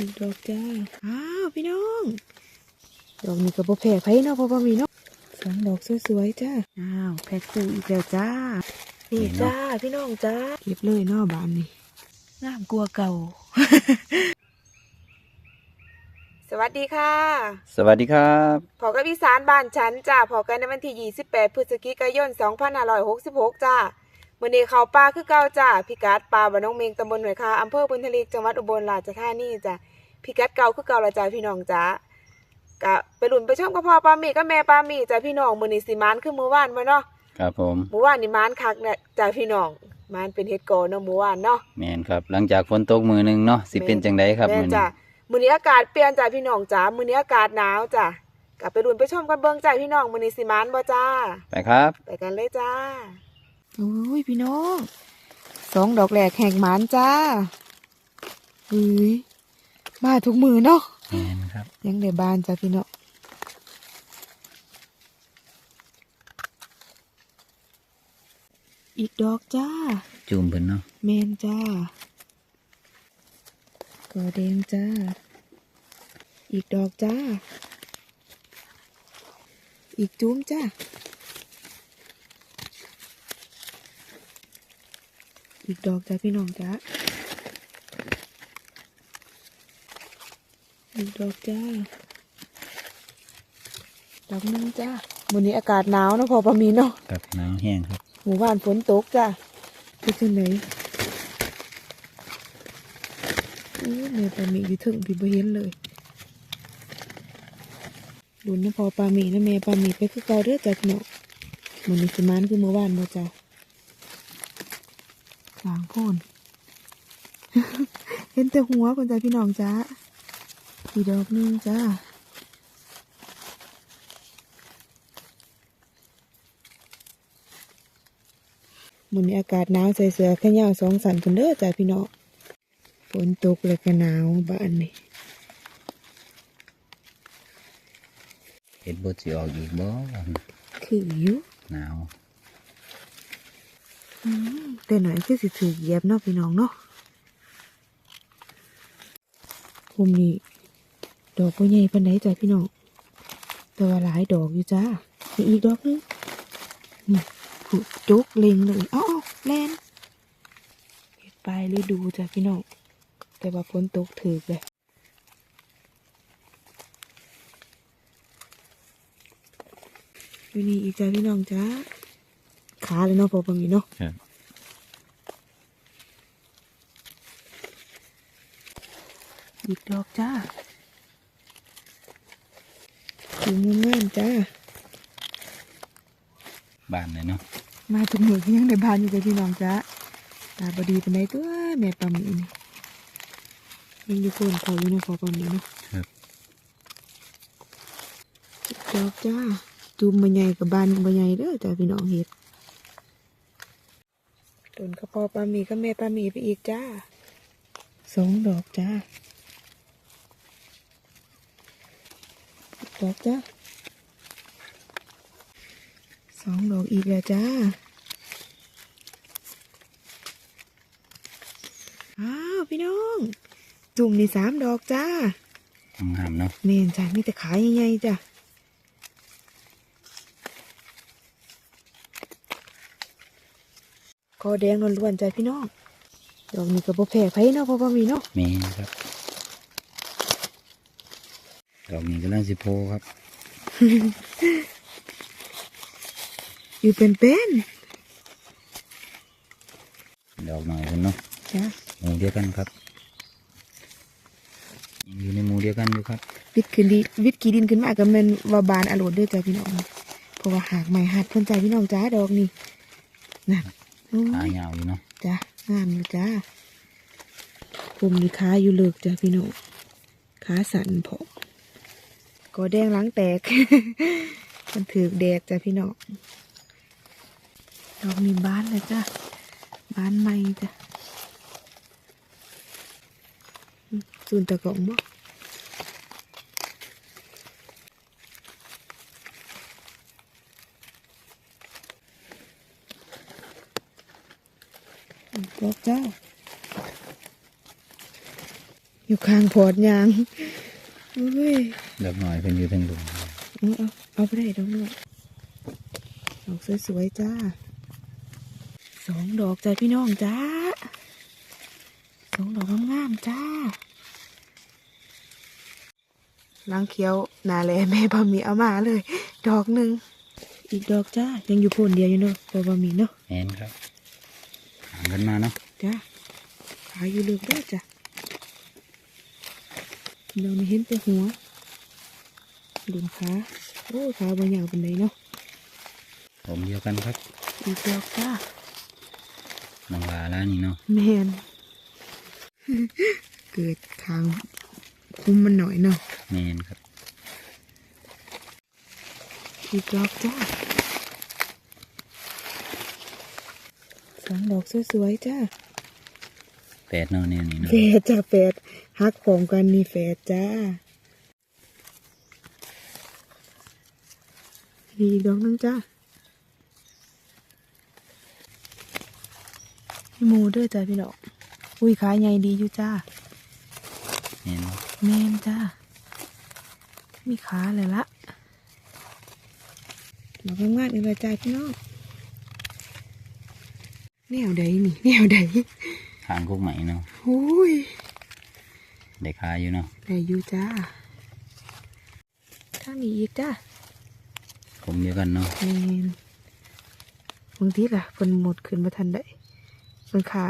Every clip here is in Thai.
อีกดอกจ้า อ้าวพี่น้อง ดอกนี้ก็บ่แพ้ไผเนาะเพราะว่ามีเนาะสองดอกสวยๆจ้า อ้าวแพ็คคู่อีกแล้วจ้า นี่จ้าพี่น้องจ้า เก็บเลยเนาะบานนี้งามกลัวเก่า สวัสดีค่ะ สวัสดีครับพอกับอีสานบ้านฉันจ้าพอกันในวันที่ 28 พฤศจิกายน 2566 จ้ามื่อนี้เขาป่าคือเก่าจ้าพิกัดป่าบ้านน้องเมงตำบลหน่วยคาอำเภอบุญทลีจังหวัดอุบลราชธานีจ้า พิกัดเก่าคือเก่าละจ้าพี่น้องจ้ากะไปหลุนไปชมกับพ่อปามีกับแม่ปามีจ้าพี่น้องมื่อนี้สิมานคือมือวานมาเนาะครับผมมือวานนี่มานคักเนี่ยจ้าพี่น้องมานเป็นเฮ็ดโกอเนาะมือวานเนาะแมนครับ หลังจากฝนตกมือหนึงเนาะสิเป็นจังไดครับแม่มื้อนี้จ้ามื้อนี้อากาศเปลี่ยนจ้าพี่น้องจ้ามื้อนี้อากาศหนาวจ้ากะไปหลุนไปชมกันเบิ่งจ้าพี่น้องมื้อนี้สิมานบ่จ้าไปครับ ไปกันเลยจ้าโอ้ยพี่น้องสองดอกแหลกแห่งหมานจ้าเฮ้ย มาทุกมือเนาะแมนครับ ยังเดบานจ้าพี่น้องอีกดอกจ้าจูมเพิ่นเนาะเมนจ้ากอแดงจ้า อีกดอกจ้า อีกจุ้มจ้า อีกดอกจ้าพี่น้องจ้า อีกดอกจ้า ดอกหนึงจ้าวันนี้อากาศหนาวเนาะพอประมีเนาะกับน้ำแห้งครับ หมู่บ้านฝนตกจ้ะไปที่ไหนอู้แม่ปลาหมีอยู่ถึงพี่บ่เห็นเลยดุนนะพอปลาหมีนะแม่ปลาหมีไปคือเก่าเด้อจ้ะพี่น้องมันมีสมานคือเมื่อวานบ่จ้ะกลางโพนเห็นแต่หัวคนจ้ะพี่น้องจ้า อีกดอกหนึงจ้ามันนี้อากาศหนาวใส่เสื้อแค่ยาวสองสันคนเด้อจ้ะพี่น้องฝนตกเลยก็หนาวบ้านนี่เห็ดบดสิออกอีกบ่คืออยู่หนาวอืมแต่หน่อยคือสิถือเหยียบเนาะพี่น้องเนาะคุมนี้ ดอกบ่ใหญ่ปานไหนจ้ะพี่น้องแต่ว่าหลายดอกอยู่จ้ามีอีกดอกหนึงนี่ผูกจุกเล็งเลยเอ้าวแลนเฮ็ดไปเลยดูจ้ะพี่น้องแต่ว่าฝนตกถือเลยอยู่นี่อีกจ้ะพี่น้องจ้าขาเลยเนาะพอประมีเนาะครับอีกดอกจ้า อยู่งามๆจ้าบ้านเลยเนาะมาถึงหมือยังในบ้านอยู่กับพี่น้องจ้าตาบดีเป็นไงตัวแม่ปลาหมีนี่ยังอยู่คนเขาอยู่ในคอปลาหมีเนาะครับอีกดอกจ้าจุ่มมาใหญ่กับบ้านมาใหญ่เด้อจ้าพี่น้องเห็ดต้นกระเพาะปลาหมีก็แม่ปลาหมีไปอีกจ้าสองดอกจ้าอีก ดอกจ้าสองดอกอีกแล้วจ้าอ้าวพี่น้อง จุ่มนี่สามดอกจ้างามๆเนาะเมนจ้ามีแต่ขายใหญ่ๆจ้ะคอแดงล้วนๆจ้ะพี่น้อง ดอกนี้ก็บ่แพ้ไผเนาะเพราะว่ามีเนาะแมนครับ ดอกนี้กำลังสิโพครับ อยู่เป็นเป็นดอกหน่อยเพิ่นเนาะๆจ้ะหมู่เดียวกันครับยังอยู่ในหมู่เดียวกันอยู่ครับ วิทย์ขึ้นดีวิทย์กี่ดินขึ้นมาก็แม่นว่าบานอรดเด้วยจ้ะพี่น้องเพราะว่าหากไม้หัดเพิ่นจ้ะพี่น้องจ้าดอกนี้นั่นโอ้ขายยาวอยู่เนาะจ้ะงามอยู่จ้าผมมีขาอยู่เลิกจ้ะพี่น้องขาสั่นพอ ก็แดงหล้างแตก มันถือแดดจ้ะพี่น้องดอกมีบ้านเลยจ้ะบ้านใหม่จ้ะอืมสูนตะกงบ่อืมดอกจ้าอยู่ข้างพอดยาง ดอกหน่อยเป็นอยู่ทั้งลุมเอาเอาเอาไปได้ดอกหน่อยดอกสวยๆจ้าสองดอกจ้าพี่น้องจ้าสองดอกงามๆจ้าล้างเขียวหนาแลแม่บะหมี่เอามาเลย ดอกหนึ่งอีกดอกจ้ายังอยู่โพนเดียวอยู่เนาะบะบะหมี่เนาะแมนครับหางกันมาเนาะจ้าขายอยู่ลึกด้วยจ้ะ เราไม่เห็นแต่หัวดุนขาโอ้ขาบางอย่างเป็นไดเนาะผมเดียวกันครับอีกดอกจ้าน้องลาแล้วนี่เนาะแมนเกิดทางคุ้มมันหน่อยเนาะแมนครับอีกดอกจ้าสองดอกสวยๆจ้าแปดเนาะแนวนี้เนาะแฝดจ้าแฝด ฮักของกันนี่แฝดจ้ามีอีกดอกหนึงจ้าพี่หมูเด้วยจ้าพี่ดอก อุ้ยขาใหญ่ดีอยู่จ้าแมนเนาะแมนจ้า มีขาเลยละดอกงามๆอีกแล้วจ้าพี่น้องแนวใดนี่แนวใดหางกุกใหม่เนาะโอ้ย ได้คาอยู่เนาะได้อยู่จ้าทางนี้อีกจ้าผมเดียวกันเนาะแมนบางทีล่ะเพิ่นหมดขึ้นมาทันได้เพิ่นขา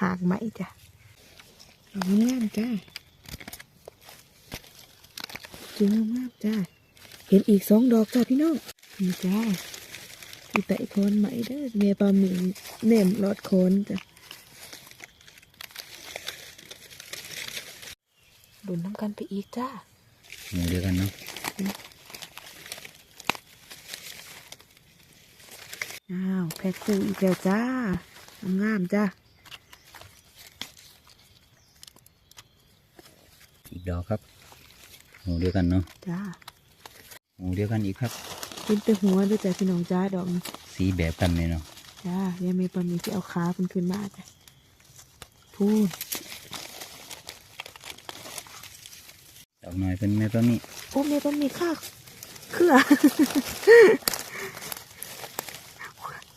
หากไหมจ้ะดอกงามๆจ้าจุงงามๆจ้าเห็นอีกสองดอกจ้าพี่น้องนี่จ้าอีไตโคนไหมเด้อเมปลาหมีเนมรอดโคนจ้ะ ดุนน้ำกันไปอีกจ้าหมูเดียวกันเนาะอ้าวแพ็คคู่อีกแล้วจ้างามๆจ้าอีกดอกครับหมูเดียวกันเนาะจ้าหมูเดียวกันอีกครับเป็นแต่หัวด้วยจ้ะพี่น้องจ้าดอกนี้สีแบบกันเลยเนาะจ้ายังไม่ปลาหมีที่เอาขาเป็นขึ้นมาจ้ะพูด ดอก หน่อยเป็นแม่ปลาหมีโอ้แม่ปลาหมีข้าเครือ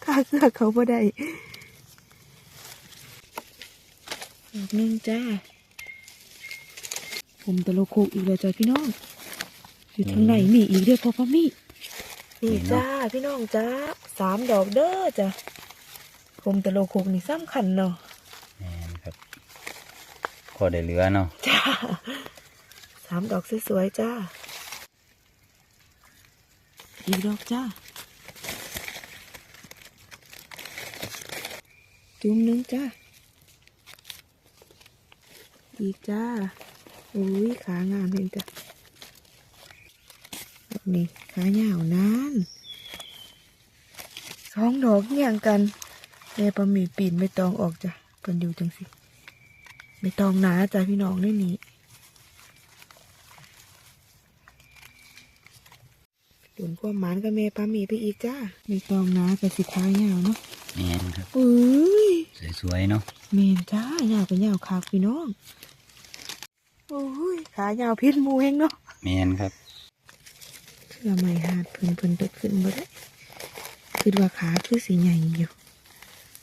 ข้าเครือเขาบ่ได้ดอกหนึงจ้า ผมตะโลโคกอีกแล้วจ้ะพี่น้อง อยู่ทางไหนมีอีกเด้อพ่อพ่อมีนี่จ้าพี่น้องจ้าสามดอกเด้อจ้ะผมตะโลโคกนี่สำคัญเนาะแมนครับพอได้เหลือเนาะจ้า สามดอกสวยๆจ้า อีกดอกจ้า จุ่มหนึงจ้า อีกจ้า อุ้ยขางามเลยจ้ะดอกนี้ขายาวนานสองดอกเหี่ยงกันแม่ปลาหมีปีนไม่ตองออกจ้ะเพิ่นอยู่จังสิไม่ต้องหนาจ้ะพี่น้องนี่นี่ดุน ความหมานกับเมปลาหมีไปอีกจ้าไม่ต้องหนากับสิท้ายยาวเนาะแมนครับอุ้ยสวยๆเนาะเมนจ้ายาวกับยาวคากพี่น้องโอ้ยขายาวพิษหมูเองเนาะแมนครับเชื่อไม่หาดเพิ่นเพิ่นตกขึ้นบ่ได้คือว่าขาคือสีใหญ่อยู่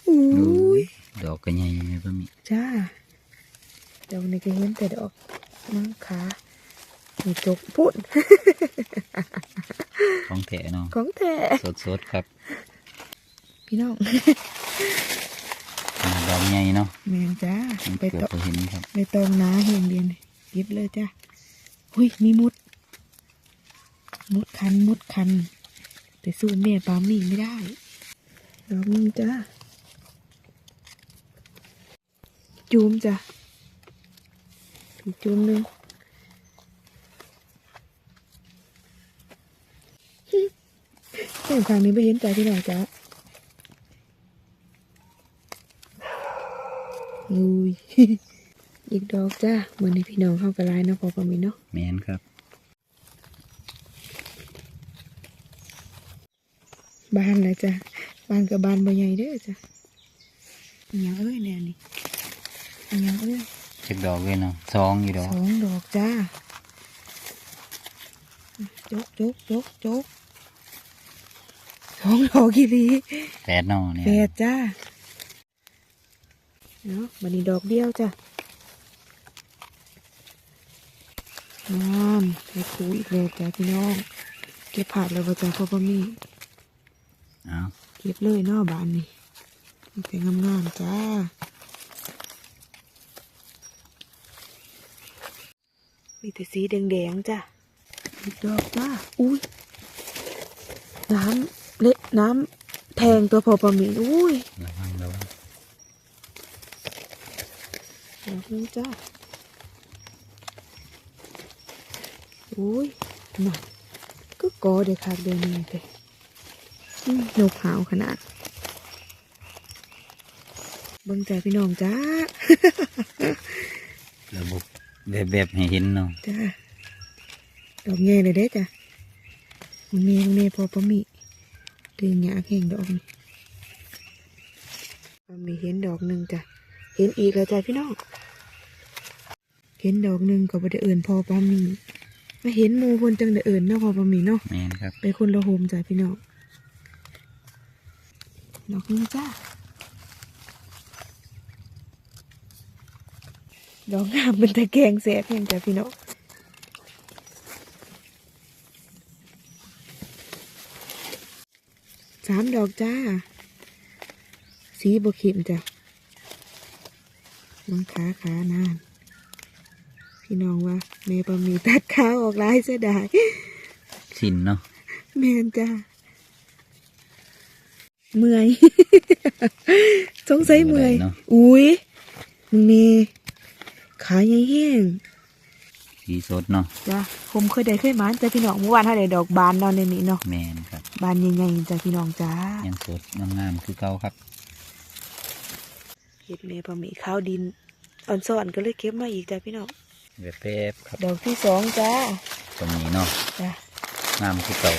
อุ้ดูยดอกกระใหญ่แม่ปลาหมีจ้าดอกนี้ก็เห็นแต่ดอกน้องขา มีจกพุ่นของแถเนาะของแท้สดๆครับ พี่น้องดอกใหญ่เนาะแมนจ้ามันไปเกือตบอกเห็นครับไปตองน้าเฮงเดียนหยิบเลยจ้าหุยมีมุด มุดคันมุดคัน แต่สู้แม่ปามี่ไม่ได้ดอกนึงจ้าจูมจ้ะอีกจูมหนึ่ง แต่ครั้งนี้ไม่เห็นใจที่ไหนจ้าอุ้ยอีกดอกจ้าเหมือนในพี่น้องเข้ากันไลายเนาะพอประมีเนาะแมนครับบ้านเลยจ้ะบ้านกับบ้านบ่ใหญ่เด้อจ้ะอิหยังเอ้ยแนวนี่อิหยังเอ้ยเจ็ดดอกเลยเนาะสองอยู่ดอกสองดอกจ้าจกจกจกจก สองดอกกี่ลีแปดเนอเนี่ยแปดจ้าเนาะวันนี้ดอกเดียวจ้ะงามไปคูอีกแล้วจ้ะพี่น้อง เก็บผัดแล้วก็จ้ะพ่อพ่อมีเอาเก็บเลยเนอบานนี่มันเป็นงามๆจ้ามีแต่สีแดงๆจ้ะอีกดอกจ้าอุ้ยน้ำ เละน้ำแทงตัวพอประมีอุ้ยระวังระวังดอกนึงจ้าอุ้ยน่ะก็กอเด็กคักเดียวนี่เลยอืมนกหาวขนาดเบิ่งใจพี่น้องจ้าระบบแบบแบบให้เห็นเนาะจ้าดอกแง่เลยเด้จ้ะมันเมมันเมพอปะมี ดึงหยาแข่งดอกนี่มีเห็นดอกหนึ่งจ้ะ เห็นอีกแล้วจ้ะพี่น้อง เห็นดอกหนึ่งก็บ่ได้เอิ่นพอปะมีมาเห็นมูคนจังได้เอิ่นเนาะพอปะมีเนาะแมนครับ ไปคนละโฮมจ้ะพี่น้อง ดอกนึงจ้าดอกงามเป็นตะแกงแสบแห่งจ้ะพี่น้อง สามดอกจ้า สีบเข็มจ้ะมังขาขานาน พี่น้องว่าแม่ปะมีตัดขาออกลายเสียดายสินเนาะแม่นจ้าเมื่อยสงสัยเมื่อยเนาะอุ้ยมึงนี่ขาใหญ่แห้ง สีสดเนาะจ้ะผมเคยได้เคยหมานจ้ะพี่น้องเมื่อวานถ้าได้ดอกบานเนอนในนี้เนาะแม่นครับบานใหญ่ๆจ้ะพี่น้องจ้ายังสดงามๆคือเก่าครับเห็ดเมพะหมีข้าวดินอ่อนซ่อนก็เลยเก็บมาอีกจ้ะพี่น้องแบบแบบครับดอกที่สองจ้าตรงนี้เนาะจ้ะงามคือเก่า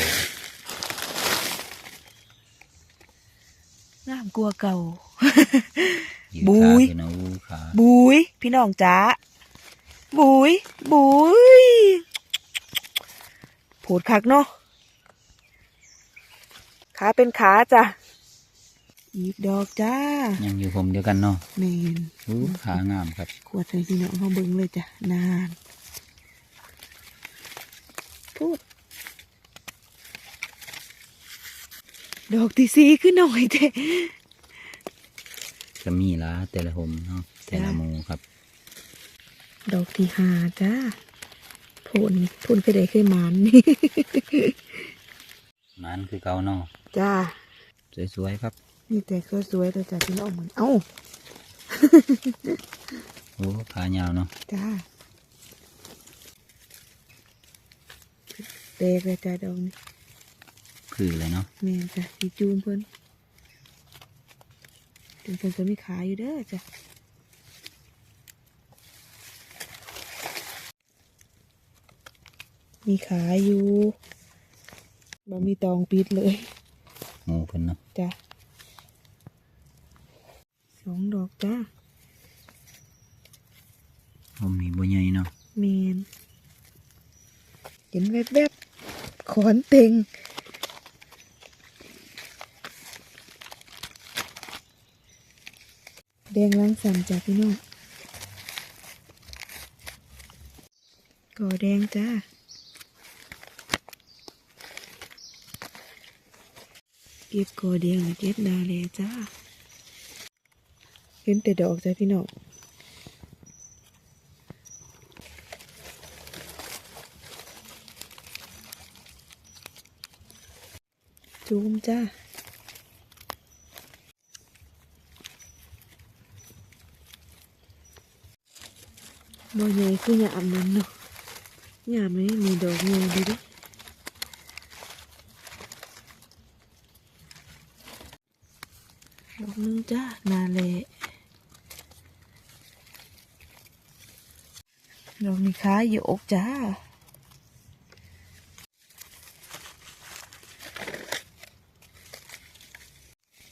งามกลัวาเก่ายืดบุขายอยู่นะอู้ขาบุยพี่น้องจ้า บุยบุยโผดคักเนาะขาเป็นขาจ้ะ อีกดอกจ้า ยังอยู่ผมเดียวกันเนาะแมนอู้ขางามครับ ขวดใส่พี่น้องเขาเบิ้งเลยจ้ะ นานพูด ดอกที่สีขึ้นหน่อยเจ้ก็มีละแต่ละผมเนาะแต่ละหมูครับ ดอกที่หาจ้าผลผลก็ได้เคยหมานนี่มันคือเก่าเนาะจ้า สวยๆครับ นี่แต่ก็สวยแต่จ้ะพี่น้องเหมือนเอ้าโอ้ขายาวเนาะจ้าแตกเลยจ้าดอกนี้คือเลยเนาะแม่นจ้ะสีจูนเพิ่นถึงเพิ่นก็มีขายอยู่เด้อจ้ะ มีขายอยู่บ่มีตองปิดเลยหมูเพิ่นเนาะจ้ะสองดอกจ้าผมนี่บ่ใหญ่เนาะเมนเห็นแวบๆขอนเต็งแดงล้างสันจ้ะพี่น้องก่อแดงจ้า ก็บก่อแดงหรือเก็บดาเลยจ้าเห็นแต่ดอกจ้ะพี่น้องจูมจ้าบ่ใหญ่คือหยามนั่นเนาะหยามไม่มีดอกใหญ่ดีเดิดอกห นึงจ้านาเละดอกนี้ขาโยกจ้า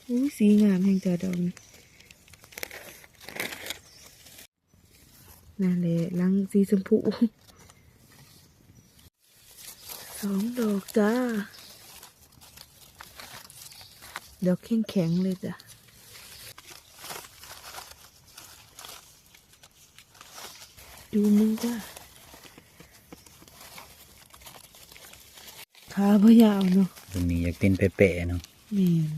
อุ้ยสีงามแห่งจ้าดอกนี้นั่นแหลลังสีชมพูสองดอกจ้าดอกแข็งแข็งๆเลยจ้ะ ดูมึงจ้าขาพยาวเนาะตรงนี้อยากเป็นเปะๆเนาะแม่น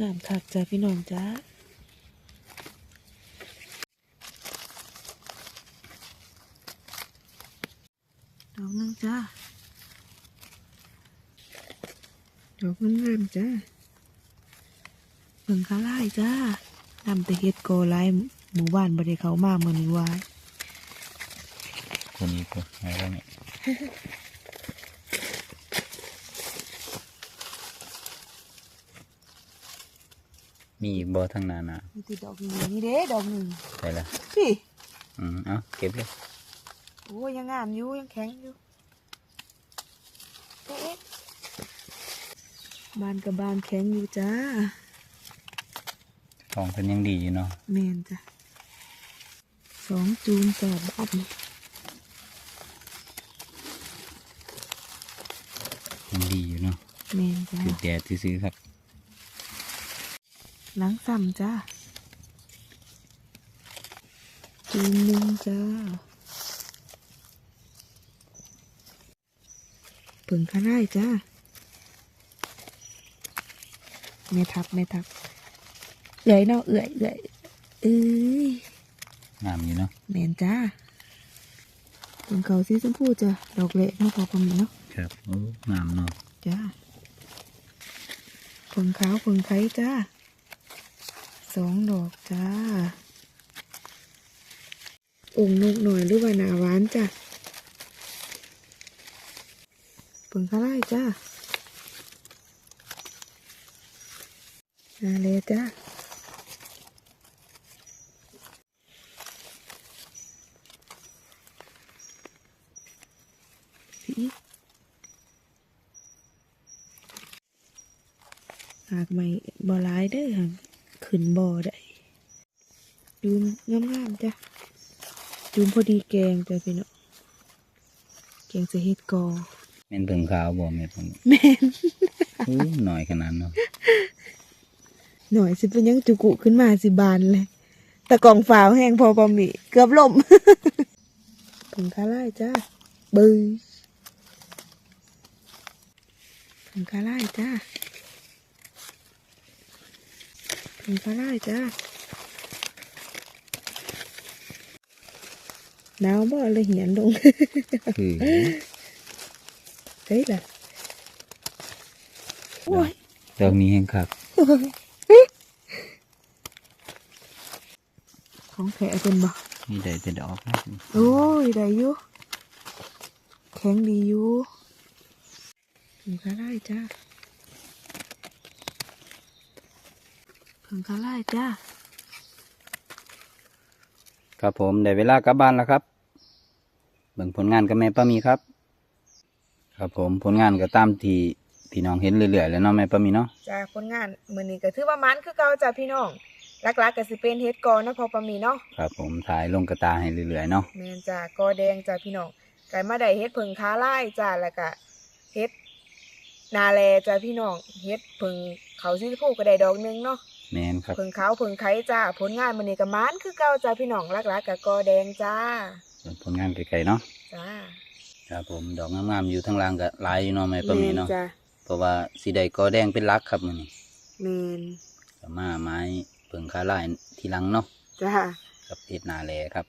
งามคักจ้าพี่น้องจ้าดอกนึงจ้าดอกงามๆจ้าเบิ่งขาไล่จ้านำแต่เฮ็ดโกไล หมู่บ้านบ่ได้เข้ามามื้อนี้วายตัวนี้ก็หายแล้วเนี่ยมีอีกบ่ทางหนานามีติดดอกนี้นี่เด้ดอกหนึงใช่ละพี่อืมเอาเก็บเลยโอ้ยยังงามอยู่ยังแข็งอยู่เอ๊ะบานกับบานแข็งอยู่จ้าของเพิ่นยังดีอยู่เนาะแมนจ้ะ สองจูนจ้าบ้านนี่ยังดีอยู่เนาะแมนจ้าคือแดดซื้อๆครับล้างซ้ำจ้าจูนหนึ่งจ้าเปิ่งข้าได้จ้าแม่ทับแม่ทับเอื่อยเนาะเอื่อยเอื่อยเอ้ย งามอยู่เนาะแมนจ้าเป็นเขาสีชมพูจ้ะดอกเละเนาะพอประมาณเนาะครับโอ้งามเนาะจ้าผงขาวผงไข่จ้าสองดอกจ้าองค์นกหน่อยหรือว่าหนาหวานจ้ะผงข้าวไร่จ้านาเลยจ้าากไม่บ่ร้ายเด้อหังขึ้นบ่อได้ดูงามๆจ้ะดูพอดีแกงจ้ะพี่น้องแกงจะเฮ็ดกอแม่นเพิ่งขาวบ่แม่นเพิ่งแม่นอู้หน่อยขนาดเนาะหน่อยสิเป็นยังจุกุขึ้นมาสิบานเลยแต่กล่องฝาวแห้งพอปอมีเกือบล่มผงคาไล่จ้าบือผงคาไล่จ้า ผงคาไล่จ้าหนาวบ่เลยเหียนลงคือเฮ้ยล่ะโอ้ยดอกนี้แห้งคักของแขกเป็นบ่นี่ได้แต่ดอกครับโอ้ยได้อยู่แข็งดีอยู่ผงคาไล่จ้า ผงคาไล่จ้าครับผมได้เวลากลับบ้านแล้วครับเบิ่งผลงานกับแม่ป้ามีครับ ครับผมผลงานก็ตามที่พี่น้องเห็นเรื่อยๆแล้วเนาะแม่ป้ามีเนาะจ้าผลงานมื้อนี้ก็ถือว่ามันคือเก่าจ้าพี่น้องหลักๆก็สิเป็นเฮ็ดกอเนาะพอประมีเนาะครับผมถ่ายลงกระตาให้เรื่อยๆเนาะแม่นจ้ากอแดงจ้าพี่น้องไก่มาได้เฮ็ดผึ่งคาไล่จ้าแล้วก็เฮ็ดนาแลจ้าพี่น้องเฮ็ดผึ่งเขาสิพูก็ได้ดอกหนึงเนาะ แม่นครับ ผึ่งขาวผึ่งไข่จ้า ผลงานมื้อนี้ก็มันคือเก่าจ้าพี่น้องหลักๆก็กอแดงจ้าส่วนผลงานไกลๆเนาะจ้าครับผมดอกงามๆอยู่ทางล่างก็หลายอยู่เนาะแม่ป้ามีเนาะจ้าเพราะว่าสีใดก็แดงเป็นหลักครับมื้อนี้แม่นก็มาไม้เพิ่งคาลายทีหลังเนาะจ้ากับเฮ็ดนาแลครับ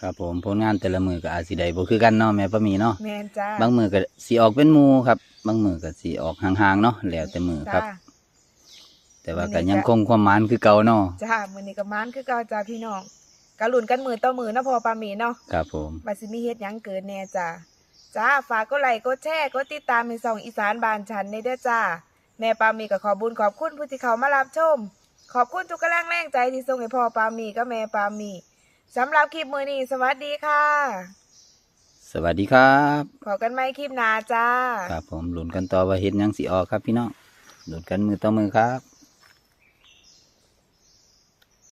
ครับผมผลงานแต่ละมือก็อาจสิได้บ่คือกันเนาะแม่ป้ามีเนาะแม่นจ้าบางมือก็สีออกเป็นหมูครับ บางมือก็สีออกห่างๆเนาะแล้วแต่มือครับจ้า แต่ว่ามื้ก็อนี้ยังจะคงความหมานคือเก่าเนาะจ้ามื้อนี้ก็มันคือเก่าจ้าพี่น้องกะลุ้นกันมือต่อมือเนาะพอปามีเนาะครับผมว่าสิมีเฮ็ดหยังเกิดแน่จ้าจ้าฝากกดไลค์กดแชร์กดติดตามในช่องอีสานบ้านฉันในเด้อจ้าแม่ปามีก็ขอบุญขอบคุณผู้ที่เขามารับชม ขอบคุณทุกกำลังแรงใจที่ส่งให้พ่อปามีก็แม่ปามีสำหรับคลิปมื้อนี้สวัสดีค่ะ สวัสดีครับพอกันใหม่คลิปหน้าจ้า ครับผมลุ้นกันต่อว่าเฮ็ดหยังสิออกครับพี่น้องลุ้นกันมือต่อมือครับ